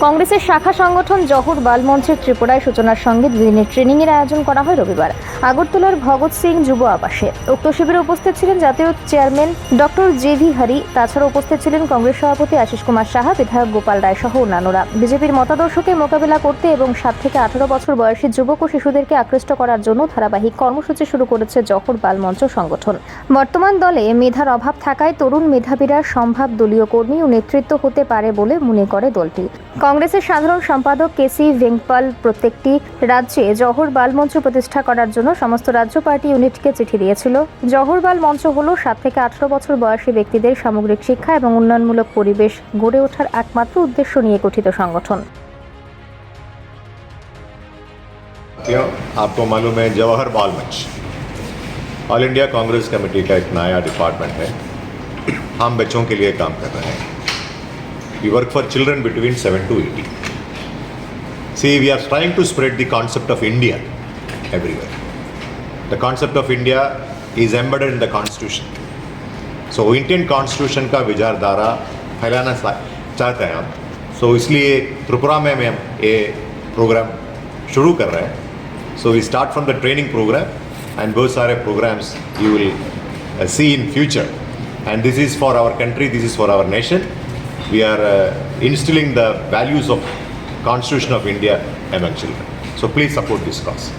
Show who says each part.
Speaker 1: কংগ্রেসের শাখা সংগঠন জহর বালমঞ্চের ত্রিপুরায় সূচনার সঙ্গে দুদিনের ট্রেনিং এর আয়োজন করা হয় রবিবার। আগরতলার ভগৎ সিং যুব আবাসে। উক্ত শিবিরে উপস্থিত ছিলেন জাতীয় chairman doctor J V Hari. তাছাড়া উপস্থিত ছিলেন কংগ্রেস সভাপতি আশিস কুমার সাহা, বিধায়ক গোপাল রায় সহ অন্যান্যরা। বিজেপির মতাদর্শকে মোকাবিলা করতে এবং সাত থেকে আঠারো বছর বয়সী যুবক ও শিশুদেরকে আকৃষ্ট করার জন্য ধারাবাহিক কর্মসূচি শুরু করেছে জহর বালমঞ্চ সংগঠন। বর্তমান দলে মেধার অভাব থাকায় তরুণ মেধাবীরা সম্ভাব দলীয় কর্মী ও নেতৃত্ব হতে পারে বলে মনে করে দলটি। কংগ্রেসের সাধারণ সম্পাদক কেসি ভেঙ্কপাল প্রত্যেকটি রাজ্যে জহর বাল মঞ্চ প্রতিষ্ঠা করার জন্য সমস্ত রাজ্য পার্টি ইউনিটকে চিঠি দিয়েছিল জহর বাল মঞ্চ হল সাত থেকে আঠারো বছর বয়সী ব্যক্তিদের সামগ্রিক শিক্ষা এবং উন্নয়নমূলক পরিবেশ গড়ে ওঠার একমাত্র উদ্দেশ্য নিয়ে গঠিত সংগঠন
Speaker 2: साथियों आपको मालूम है जवाहर बाल मंच ऑल इंडिया कांग्रेस कमेटी का एक नया डिपार्टमेंट है हम बच्चों के लिए काम कर रहे हैं we work for children between seven to eighty see we are trying to spread the concept of India everywhere the concept of India is embedded in the constitution so Indian constitution का विचारधारा फैलाना चा- चाहते हैं हम सो इसलिए त्रिपुरा में हम ये प्रोग्राम शुरू कर रहे हैं so we start from the training programme and बहुत सारे programmes you will see in future and this is for our country this is for our nation we are uh, instilling the values of Constitution of India among children. So please support this cause.